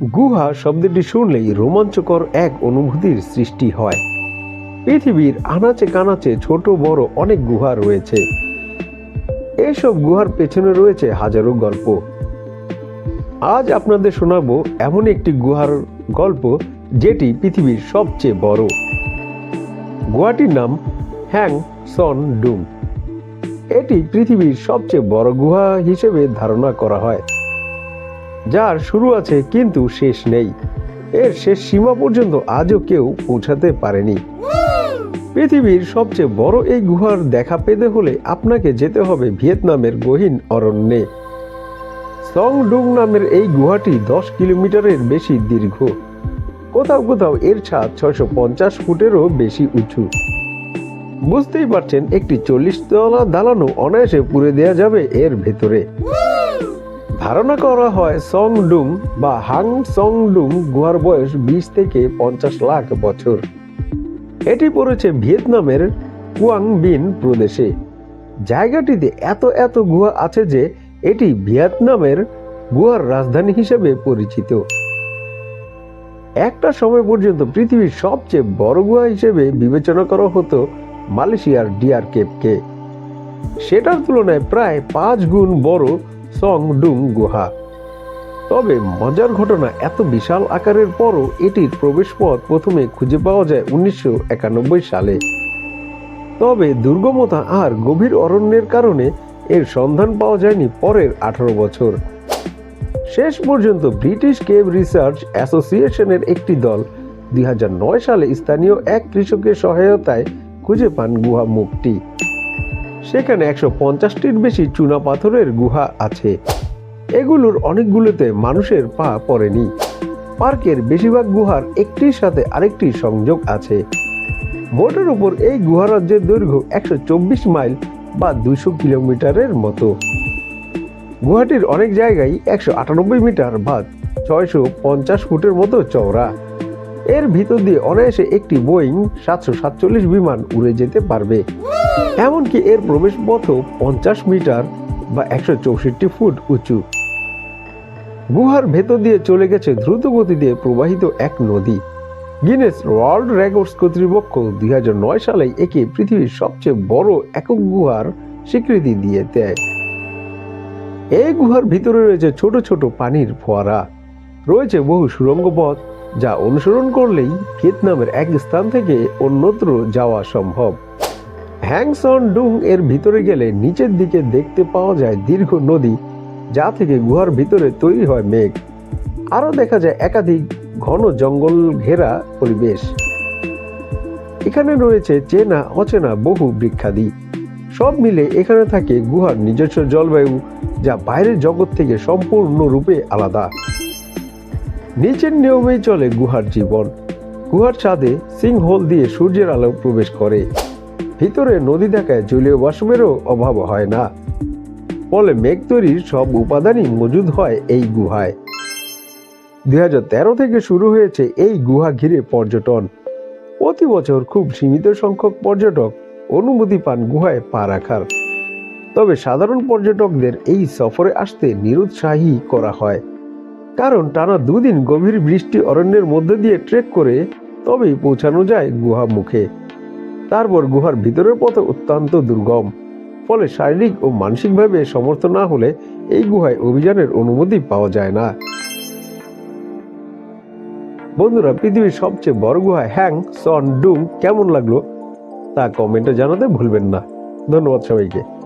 গুহা শব্দটি শুনলেই রোমাঞ্চকর এক অনুভূতির সৃষ্টি হয়। পৃথিবীর আনাচে কানাচে ছোট বড় অনেক গুহা রয়েছে। এইসব গুহার পেছনে রয়েছে হাজারো গল্প। আজ আপনাদের শোনাবো এমন একটি গুহার গল্প যেটি পৃথিবীর সবচেয়ে বড়। গুহাটির নাম হ্যাং সন ডুম। এটি পৃথিবীর সবচেয়ে বড় গুহা হিসেবে ধারণা করা হয়। যার শুরু আছে কিন্তু শেষ নেই। এর শেষ সীমা পর্যন্ত আজও কেউ পৌঁছাতে পারেনি। পৃথিবীর সবচেয়ে বড় এই গুহার দেখা পেতে হলে আপনাকে যেতে হবে ভিয়েতনামের গহীন অরণ্যে। সং ডুং নামের এই গুহাটি দশ কিলোমিটারের বেশি দীর্ঘ। কোথাও কোথাও এর ছাদ ছয়শো পঞ্চাশ ফুটেরও বেশি উঁচু। বুঝতেই পারছেন, একটি চল্লিশ তলা দালানো অনায়াসে পুড়ে দেওয়া যাবে এর ভেতরে। ধারণা করা হয় সং ডুং বা হাং সং ডুং গুহার বয়স বিশ থেকে পঞ্চাশ লাখ বছর। এটি পড়েছে ভিয়েতনামের কুয়াং বিন প্রদেশে। জায়গাটিতে এত এত গুহা আছে যে এটি ভিয়েতনামের গুহার রাজধানী হিসেবে পরিচিত। একটা সময় পর্যন্ত পৃথিবীর সবচেয়ে বড় গুহা হিসেবে বিবেচনা করা হতো মালয়েশিয়ার ডিয়ার কেপকে। সেটার তুলনায় প্রায় পাঁচ গুণ বড় সং ডুং গুহা। তবে মজার ঘটনা, এত বিশাল আকারের পরও এটির প্রবেশপথ প্রথমে খুঁজে পাওয়া যায় উনিশশো একানব্বই সালে। তবে দুর্গমতা আর গভীর অরণ্যের কারণে এর সন্ধান পাওয়া যায়নি পরের আঠারো বছর। শেষ পর্যন্ত ব্রিটিশ কেভ রিসার্চ অ্যাসোসিয়েশনের একটি দল দুই হাজার নয় সালে স্থানীয় এক কৃষকের সহায়তায় খুঁজে পান গুহা মুখটি। সেখানে একশো পঞ্চাশটির বেশি চুনা পাথরের গুহা আছে। এগুলোর অনেকগুলোতে মানুষের পা পড়েনি। পার্কের বেশিরভাগ গুহার একটির সাথে আরেকটি সংযোগ আছে। মোটের উপর এই গুহারাজ্যের দৈর্ঘ্য একশো চব্বিশ মাইল বা দুইশো কিলোমিটারের মতো। গুহাটির অনেক জায়গায় একশো আটানব্বই মিটার বা ছয়শো পঞ্চাশ ফুটের মতো চওড়া। এর ভিতর দিয়ে অনায়াসে একটি বোয়িং সাতশো সাতচল্লিশ বিমান উড়ে যেতে পারবে। এমনকি এর প্রবেশপথও পঞ্চাশ মিটার বা একশো চৌষট্টি ফুট উঁচু। গুহার ভেতর দিয়ে চলে গেছে দ্রুত দিয়ে প্রবাহিত এক নদী। গিনেস ওয়ার্ল্ড রেকর্ডস কর্তৃপক্ষ দুই হাজার নয় সালে একে পৃথিবীর সবচেয়ে বড় একক গুহার স্বীকৃতি দিয়ে দেয়। এই গুহার ভিতরে রয়েছে ছোট ছোট পানির ফোয়ারা। রয়েছে বহু সুড়ঙ্গ পথ যা অনুসরণ করলেই ভিয়েতনামের এক স্থান থেকে অন্যত্র যাওয়া সম্ভব। হ্যাংসন ডুং এর ভিতরে গেলে নিচের দিকে দেখতে পাওয়া যায় দীর্ঘ নদী, যা থেকে গুহার ভিতরে তৈরি হয় মেঘ। আরও দেখা যায় একাধিক ঘন জঙ্গল ঘেরা পরিবেশ। এখানে রয়েছে চেনা অচেনা বহু বৃক্ষাদি। সব মিলে এখানে থাকে গুহার নিজস্ব জলবায়ু, যা বাইরের জগৎ থেকে সম্পূর্ণরূপে আলাদা। নিচের নিয়মেই চলে গুহার জীবন। গুহার ছাদে সিং হোল দিয়ে সূর্যের আলো প্রবেশ করে। ভিতরে নদী দেখায় জলীয় বাষ্পেরও অভাব হয় না। ফলে মেঘ তৈরির সব উপাদানই মজুদ হয় এই গুহায়। দুই হাজার তেরো থেকে শুরু হয়েছে এই গুহা ঘিরে পর্যটন। প্রতি বছর খুব সীমিত সংখ্যক পর্যটক অনুমতি পান গুহায় পা রাখার। তবে সাধারণ পর্যটকদের এই সফরে আসতে নিরুৎসাহী করা হয়। কারণ টানা দুদিন গভীর বৃষ্টি অরণ্যের মধ্যে দিয়ে ট্রেক করে তবেই পৌঁছানো যায় গুহা মুখে। তারপর গুহার ভিতরের পথ অত্যন্ত দুর্গম। ফলে শারীরিক ও মানসিকভাবে সমর্থ না হলে এই গুহায় অভিযানের অনুমতি পাওয়া যায় না। বন্ধুরা, পৃথিবীর সবচেয়ে বড় গুহা হ্যাং সন ডুং কেমন লাগল তা কমেন্টে জানাতে ভুলবেন না। ধন্যবাদ সবাইকে।